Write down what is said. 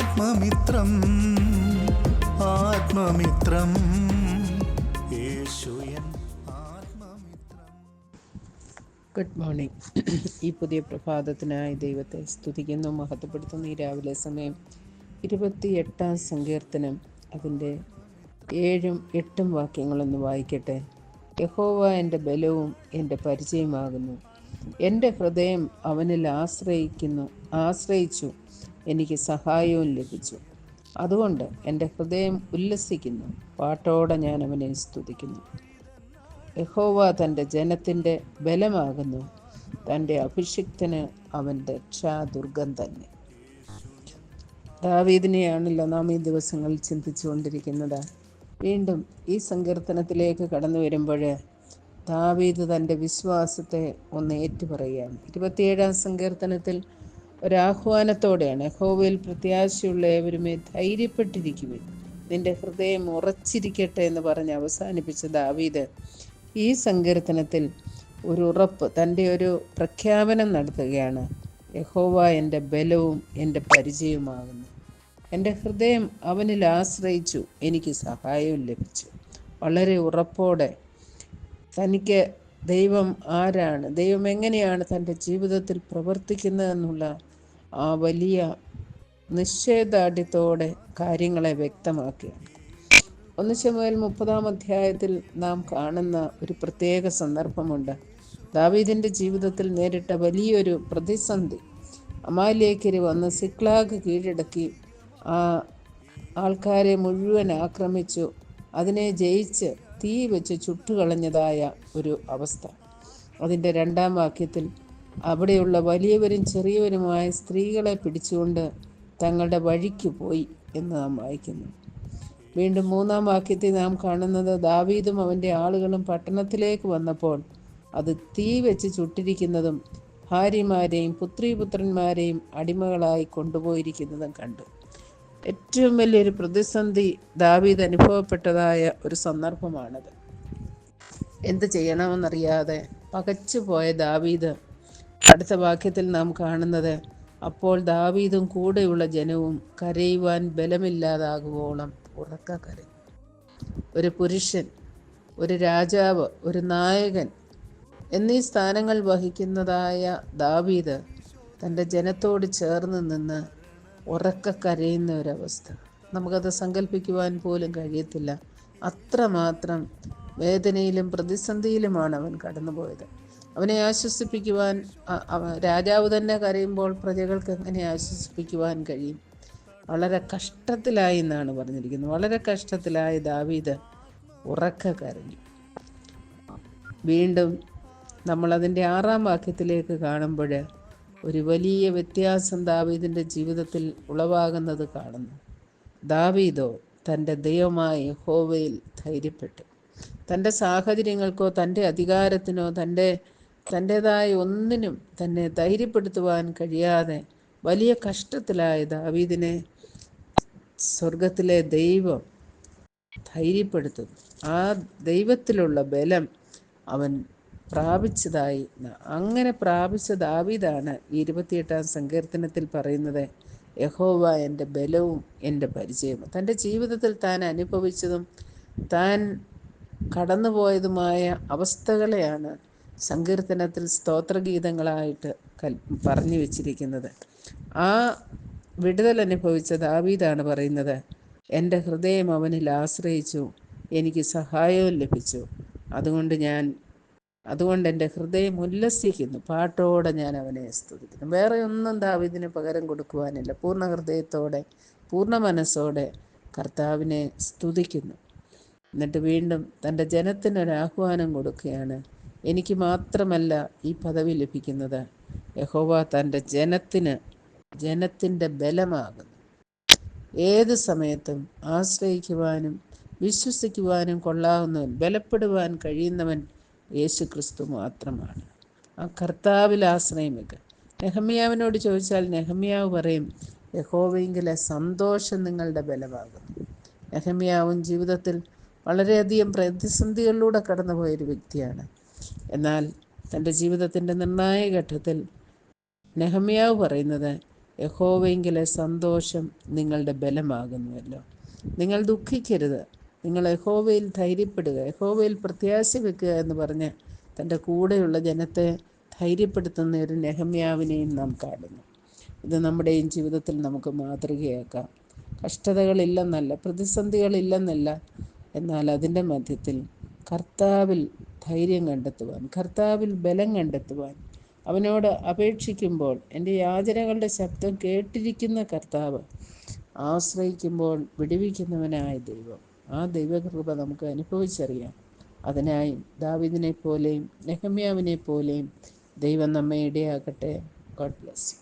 ആത്മമിത്രം ആത്മമിത്രം. Good morning ഈ പുതിയ പ്രഭാതത്തിനായി ദൈവത്തെ സ്തുതിക്കുന്നു മഹത്വപ്പെടുത്തുന്നു. ഈ രാവിലെ സമയം ഇരുപത്തി എട്ടാം സങ്കീർത്തനം അതിന്റെ ഏഴും എട്ടും വാക്യങ്ങളൊന്ന് വായിക്കട്ടെ. യഹോവ എന്റെ ബലവും എന്റെ പരിചയമാകുന്നു. എന്റെ ഹൃദയം അവനിൽ ആശ്രയിക്കുന്നു ആശ്രയിച്ചു. എനിക്ക് സഹായവും ലഭിച്ചു. അതുകൊണ്ട് എന്റെ ഹൃദയം ഉല്ലസിക്കുന്നു. പാട്ടോടെ ഞാൻ അവനെ സ്തുതിക്കുന്നു. യഹോവ തന്റെ ജനത്തിന്റെ ബലമാകുന്നു. തന്റെ അഭിഷിക്തന് അവൻ രക്ഷാദുർഗം തന്നെ. ദാവീദിനെയാണല്ലോ നാം ഈ ദിവസങ്ങളിൽ ചിന്തിച്ചുകൊണ്ടിരിക്കുന്നത്. വീണ്ടും ഈ സങ്കീർത്തനത്തിലേക്ക് കടന്നു വരുമ്പോൾ ദാവീദ് തന്റെ വിശ്വാസത്തെ ഒന്ന് ഏറ്റുപറയുകയാണ്. ഇരുപത്തിയേഴാം സങ്കീർത്തനത്തിൽ ഒരാഹ്വാനത്തോടെയാണ് യഹോവയിൽ പ്രത്യാശയുള്ള ഏവരുമേ ധൈര്യപ്പെട്ടിരിക്കുവിൻ. നിന്റെ ഹൃദയം ഉറച്ചിരിക്കട്ടെ എന്ന് പറഞ്ഞ് അവസാനിപ്പിച്ച ദാവീദ് ഈ സങ്കീർത്തനത്തിൽ ഒരു ഉറപ്പ് തന്റെ ഒരു പ്രഖ്യാപനം നടത്തുകയാണ്. യഹോവ എന്റെ ബലവും എന്റെ പരിചയവുമാകുന്നു. എന്റെ ഹൃദയം അവനിൽ ആശ്രയിച്ചു എനിക്ക് സഹായവും ലഭിച്ചു. വളരെ ഉറപ്പോടെ തനിക്ക് ദൈവം ആരാണ്? ദൈവം എങ്ങനെയാണ് തന്റെ ജീവിതത്തിൽ പ്രവർത്തിക്കുന്നതെന്നുള്ള ആ വലിയ നിശ്ചയദാർഢ്യത്തോടെ കാര്യങ്ങളെ വ്യക്തമാക്കി ഒന്ന് ശമുവേൽ മുപ്പതാം അധ്യായത്തിൽ നാം കാണുന്ന ഒരു പ്രത്യേക സന്ദർഭമുണ്ട്. ദാവീദിന്റെ ജീവിതത്തിൽ നേരിട്ട വലിയൊരു പ്രതിസന്ധി. അമാലേക്കര് വന്ന് സിക്ലാഗ് കീഴടക്കി ആ ആൾക്കാരെ മുഴുവൻ ആക്രമിച്ചു. അതിനെ ജയിച്ച് തീ വെച്ച് ചുട്ടുകളഞ്ഞതായ ഒരു അവസ്ഥ. അതിന്റെ രണ്ടാം വാക്യത്തിൽ അവിടെയുള്ള വലിയവരും ചെറിയവരുമായ സ്ത്രീകളെ പിടിച്ചുകൊണ്ട് തങ്ങളുടെ വഴിക്ക് പോയി എന്ന് നാം വായിക്കുന്നു. വീണ്ടും മൂന്നാം വാക്യത്തിൽ നാം കാണുന്നത് ദാവീദും അവന്റെ ആളുകളും പട്ടണത്തിലേക്ക് വന്നപ്പോൾ അത് തീ വെച്ച് ചുട്ടിരിക്കുന്നതും ഭാര്യമാരെയും പുത്രിപുത്രന്മാരെയും അടിമകളായി കൊണ്ടുപോയിരിക്കുന്നതും കണ്ടു. ഏറ്റവും വലിയൊരു പ്രതിസന്ധി ദാവീദ് അനുഭവപ്പെട്ടതായ ഒരു സന്ദർഭമാണത്. എന്ത് ചെയ്യണമെന്നറിയാതെ പകച്ചുപോയ ദാവീദ് അടുത്ത വാക്യത്തിൽ നാം കാണുന്നത് അപ്പോൾ ദാവീദും കൂടെയുള്ള ജനവും കരയുവാൻ ബലമില്ലാതാകുവോളം ഉറക്ക കരയും. ഒരു പുരുഷൻ ഒരു രാജാവ് ഒരു നായകൻ എന്നീ സ്ഥാനങ്ങൾ വഹിക്കുന്നതായ ദാവീദ് തന്റെ ജനത്തോട് ചേർന്ന് നിന്ന് ഉറക്ക കരയുന്ന ഒരവസ്ഥ. നമുക്കത് സങ്കല്പിക്കുവാൻ പോലും കഴിയത്തില്ല. അത്രമാത്രം വേദനയിലും പ്രതിസന്ധിയിലുമാണ് അവൻ കടന്നുപോയത്. അവനെ ആശ്വസിപ്പിക്കുവാൻ രാജാവ് തന്നെ കരയുമ്പോൾ പ്രജകൾക്ക് എങ്ങനെ ആശ്വസിപ്പിക്കുവാൻ കഴിയും. വളരെ കഷ്ടത്തിലായി എന്നാണ് പറഞ്ഞിരിക്കുന്നത്. വളരെ കഷ്ടത്തിലായ ദാവീദ് ഉറക്ക കരഞ്ഞു. വീണ്ടും നമ്മളതിന്റെ ആറാം വാക്യത്തിലേക്ക് കാണുമ്പോൾ ഒരു വലിയ വ്യത്യാസം ദാവീദിന്റെ ജീവിതത്തിൽ ഉളവാകുന്നത് കാണുന്നു. ദാവീദോ തന്റെ ദൈവമായ യഹോവയിൽ ധൈര്യപ്പെട്ടു. തന്റെ സാഹചര്യങ്ങൾക്കോ തന്റെ അധികാരത്തിനോ തന്റെ തന്റെതായ ഒന്നിനും തന്നെ ധൈര്യപ്പെടുത്തുവാൻ കഴിയാതെ വലിയ കഷ്ടത്തിലായ ദാവീദിനെ സ്വർഗത്തിലെ ദൈവം ധൈര്യപ്പെടുത്തുന്നു. ആ ദൈവത്തിലുള്ള ബലം അവൻ പ്രാപിച്ചതായി. അങ്ങനെ പ്രാപിച്ച ദാവീദാണ് ഇരുപത്തിയെട്ടാം സങ്കീർത്തനത്തിൽ പറയുന്നത് യഹോവ എന്റെ ബലവും എന്റെ പരിചയവും. തന്റെ ജീവിതത്തിൽ താൻ അനുഭവിച്ചതും താൻ കടന്നുപോയതുമായ അവസ്ഥകളെയാണ് സങ്കീർത്തനത്തിൽ സ്തോത്രഗീതങ്ങളായിട്ട് കൽ പറഞ്ഞു വച്ചിരിക്കുന്നത്. ആ വിടുതൽ അനുഭവിച്ച ദാവീദാണ് പറയുന്നത് എന്റെ ഹൃദയം അവനിൽ ആശ്രയിച്ചു എനിക്ക് സഹായവും ലഭിച്ചു. അതുകൊണ്ട് ഞാൻ അതുകൊണ്ട് എന്റെ ഹൃദയം ഉല്ലസിക്കുന്നു. പാട്ടോടെ ഞാൻ അവനെ സ്തുതിക്കുന്നു. വേറെ ഒന്നും ദാവിദിന് പകരം കൊടുക്കുവാനില്ല. പൂർണ ഹൃദയത്തോടെ പൂർണ മനസ്സോടെ കർത്താവിനെ സ്തുതിക്കുന്നു. എന്നിട്ട് വീണ്ടും തന്റെ ജനത്തിനൊരു ആഹ്വാനം കൊടുക്കുകയാണ്. എനിക്ക് മാത്രമല്ല ഈ പദവി ലഭിക്കുന്നത്. യഹോവ തന്റെ ജനത്തിന് ജനത്തിന്റെ ബലമാകുന്നു. ഏത് സമയത്തും ആശ്രയിക്കുവാനും വിശ്വസിക്കുവാനും കൊള്ളാവുന്നവൻ ബലപ്പെടുവാൻ കഴിയുന്നവൻ യേശു ക്രിസ്തു മാത്രമാണ്. ആ കർത്താവിൽ ആശ്രയം വെക്കുക നെഹമ്യാവിനോട് ചോദിച്ചാൽ നെഹമ്യാവ് പറയും യഹോവെങ്കിലെ സന്തോഷം നിങ്ങളുടെ ബലമാകുന്നു. നെഹമ്യാവും ജീവിതത്തിൽ വളരെയധികം പ്രതിസന്ധികളിലൂടെ കടന്നുപോയൊരു വ്യക്തിയാണ്. എന്നാൽ തന്റെ ജീവിതത്തിന്റെ നിർണായക ഘട്ടത്തിൽ നെഹമ്യാവ് പറയുന്നത് യഹോവെങ്കിലെ സന്തോഷം നിങ്ങളുടെ ബലമാകുന്നുവല്ലോ. നിങ്ങൾ ദുഃഖിക്കരുത്. നിങ്ങൾ യഹോവയിൽ ധൈര്യപ്പെടുക യഹോവയിൽ പ്രത്യാശ വെക്കുക എന്ന് പറഞ്ഞ് തന്റെ കൂടെയുള്ള ജനത്തെ ധൈര്യപ്പെടുത്തുന്ന ഒരു നെഹമ്യാവിനെയും നാം കാണുന്നു. ഇത് നമ്മുടെയും ജീവിതത്തിൽ നമുക്ക് മാതൃകയാക്കാം. കഷ്ടതകളില്ലെന്നല്ല പ്രതിസന്ധികളില്ലെന്നല്ല എന്നാൽ അതിന്റെ മധ്യത്തിൽ കർത്താവിൽ ധൈര്യം കണ്ടെത്തുവാൻ കർത്താവിൽ ബലം കണ്ടെത്തുവാൻ അവനോട് അപേക്ഷിക്കുമ്പോൾ എന്റെ യാചനകളുടെ ശബ്ദം കേട്ടിരിക്കുന്ന കർത്താവ് ആശ്രയിക്കുമ്പോൾ വിടുവിക്കുന്നവനായ ദൈവം. ആ ദൈവകൃപ നമുക്ക് അനുഭവിച്ചറിയാം. അതിനായി ദാവിദിനെ പോലെയും നെഹമ്യാവിനെ പോലെയും ദൈവം നമ്മെ ഇടയാക്കട്ടെ ഗോഡ് ബ്ലസ്